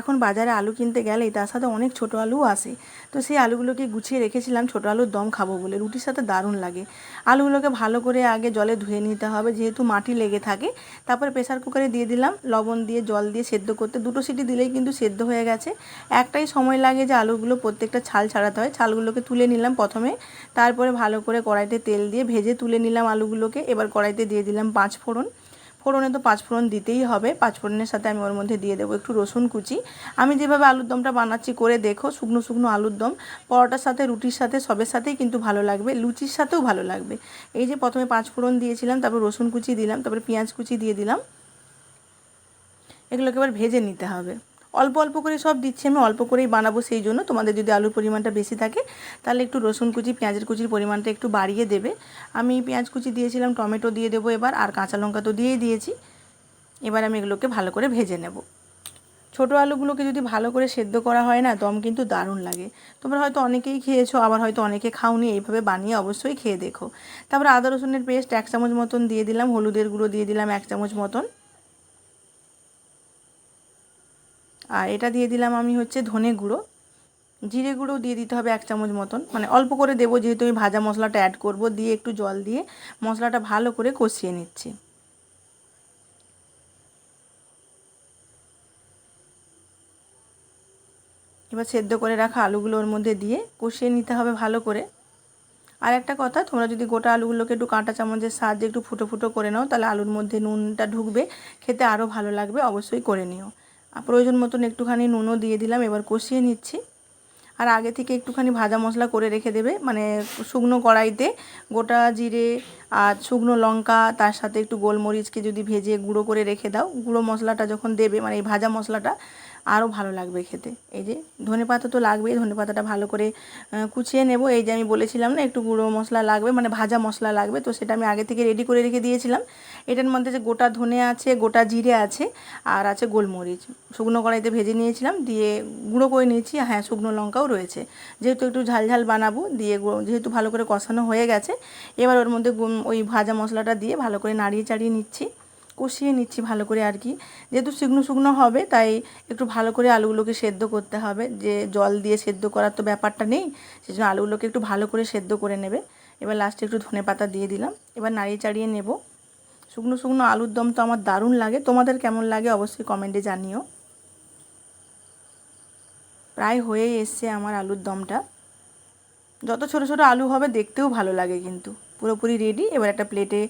এখন বাজারে আলু কিনতে গেলেই তার সাথে অনেক ছোটো আলুও আসে। তো সেই আলুগুলোকে গুছিয়ে রেখেছিলাম, ছোটো আলুর দম খাব বলে। রুটির সাথে দারুণ লাগে। আলুগুলোকে ভালো করে আগে জলে ধুয়ে নিতে হবে, যেহেতু মাটি লেগে থাকে। তারপরে প্রেসার কুকারে দিয়ে দিলাম, লবণ দিয়ে, জল দিয়ে সেদ্ধ করতে। দুটো সিটি দিলেই কিন্তু সেদ্ধ হয়ে গেছে। একটাই সময় লাগে যে আলুগুলো প্রত্যেকটা ছাল ছাড়াতে হয়। ছালগুলোকে তুলে নিলাম প্রথমে। তারপরে ভালো করে কড়াইতে তেল দিয়ে ভেজে তুলে নিলাম আলুগুলোকে। এবার কড়াইতে দিয়ে দিলাম পাঁচ ফোড়ন। ফোড়নে তো পাঁচ ফোড়ন দিতেই হবে। পাঁচ ফোড়নের সাথে আমি ওর মধ্যে দিয়ে দেবো একটু রসুন কুচি। আমি যেভাবে আলুর দমটা বানাচ্ছি করে দেখো, শুকনো শুকনো আলুর দম। পরোটার সাথে, রুটির সাথে, সবের সাথেই কিন্তু ভালো লাগবে। লুচির সাথেও ভালো লাগবে। এই যে প্রথমে পাঁচ ফোড়ন দিয়েছিলাম, তারপর রসুন কুচি দিলাম, তারপরে পেঁয়াজ কুচি দিয়ে দিলাম। এগুলোকে এবার ভেজে নিতে হবে। অল্প অল্প করে সব দিচ্ছি আমি, অল্প করেই বানাবো সেই জন্য। তোমাদের যদি আলুর পরিমাণটা বেশি থাকে, তাহলে একটু রসুন কুচি, পেঁয়াজের কুচির পরিমাণটা একটু বাড়িয়ে দেবে। আমি পেঁয়াজ কুচি দিয়েছিলাম, টমেটো দিয়ে দেবো এবার, আর কাঁচা লঙ্কা তো দিয়েই দিয়েছি। এবার আমি এগুলোকে ভালো করে ভেজে নেব। ছোটো আলুগুলোকে যদি ভালো করে সেদ্ধ করা হয় না, দম কিন্তু দারুণ লাগে। তোমরা হয়তো অনেকেই খেয়েছো, আবার হয়তো অনেকে খাওনি, এইভাবে বানিয়ে অবশ্যই খেয়ে দেখো। তারপর আদা রসুনের পেস্ট এক চামচ মতন দিয়ে দিলাম, হলুদের গুঁড়ো দিয়ে দিলাম এক চামচ মতন। আর এটা দিয়ে দিলাম আমি হচ্ছে ধনে গুঁড়ো। জিরে গুঁড়ো দিয়ে দিতে হবে এক চামচ মতন। মানে অল্প করে দেবো, যেহেতু আমি ভাজা মশলাটা অ্যাড করব, দিয়ে একটু জল দিয়ে মশলাটা ভালো করে কষিয়ে নিচ্ছি। এবার সেদ্ধ করে রাখা আলুগুলো ওর মধ্যে দিয়ে কষিয়ে নিতে হবে ভালো করে। আর একটা কথা, তোমরা যদি গোটা আলুগুলোকে একটু কাঁটা চামচের সাহায্যে একটু ফুটো ফুটো করে নাও, তাহলে আলুর মধ্যে নুনটা ঢুকবে, খেতে আরও ভালো লাগবে, অবশ্যই করে নিও। প্রয়োজন মতন একটুখানি নুনও দিয়ে দিলাম, এবার কষিয়ে নিচ্ছি। আর আগে থেকে একটুখানি ভাজা মশলা করে রেখে দেবে মানে শুকনো কড়াইতে গোটা জিরে আর শুকনো লঙ্কা, তার সাথে একটু গোলমরিচকে যদি ভেজে গুঁড়ো করে রেখে দাও, গুঁড়ো মশলাটা যখন দেবে মানে এই ভাজা মশলাটা, আরও ভালো লাগবে খেতে। এই যে ধনে পাতা তো লাগবেই, ধনে পাতাটা ভালো করে কুচিয়ে নেব। এই যে আমি বলেছিলাম না, একটু গুঁড়ো মশলা লাগবে মানে ভাজা মশলা লাগবে, তো সেটা আমি আগে থেকে রেডি করে রেখে দিয়েছিলাম। এটার মধ্যে যে গোটা ধনে আছে, গোটা জিরে আছে, আর আছে গোলমরিচ। শুকনো কড়াইতে ভেজে নিয়েছিলাম, দিয়ে গুঁড়ো করে নিয়েছি হ্যাঁ শুকনো লঙ্কাও রয়েছে। যেহেতু একটু ঝাল ঝাল বানাবো, দিয়ে যেহেতু ভালো করে কষানো হয়ে গেছে, এবার ওর মধ্যে ওই ভাজা মশলাটা দিয়ে ভালো করে নাড়িয়ে চাড়িয়ে নিচ্ছি। কষিয়ে নিচ্ছি ভালো করে আর কি। যেহেতু শুকনো শুকনো হবে, তাই একটু ভালো করে আলুগুলোকে সেদ্ধ করতে হবে। যে জল দিয়ে সেদ্ধ করার তো ব্যাপারটা নেই সেই জন্য আলুগুলোকে একটু ভালো করে সেদ্ধ করে নেবে। এবার লাস্টে একটু ধনে পাতা দিয়ে দিলাম। এবার নাড়িয়ে চাড়িয়ে নেব। শুকনো শুকনো আলুর দম তো আমার দারুণ লাগে। তোমাদের কেমন লাগে অবশ্যই কমেন্টে জানিও। প্রায় হয়েই এসছে আমার আলুর দমটা। যত ছোটো ছোটো আলু হবে, দেখতেও ভালো লাগে কিন্তু। পুরোপুরি রেডি এবার একটা প্লেটে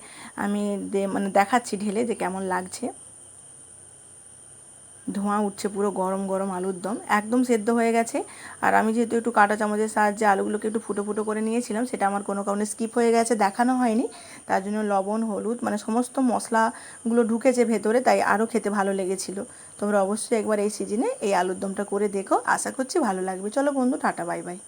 আমি মানে দেখাচ্ছি ঢেলে যে কেমন লাগছে। ধোঁয়া উঠছে পুরো গরম গরম আলুর দম। একদম সেদ্ধ হয়ে গেছে। আর আমি যেহেতু একটু কাঁটা চামচের সাহায্যে আলুগুলোকে একটু ফুটো ফুটো করে নিয়েছিলাম, সেটা আমার কোনো কারণে স্কিপ হয়ে গেছে, দেখানো হয়নি। তার জন্য লবণ, হলুদ মানে সমস্ত মশলাগুলো ঢুকেছে ভেতরে, তাই আরও খেতে ভালো লেগেছিলো। তোমরা অবশ্যই একবার এই সিজনে এই আলুর দমটা করে দেখো। আশা করছি ভালো লাগবে। চলো বন্ধু, টাটা বাই বাই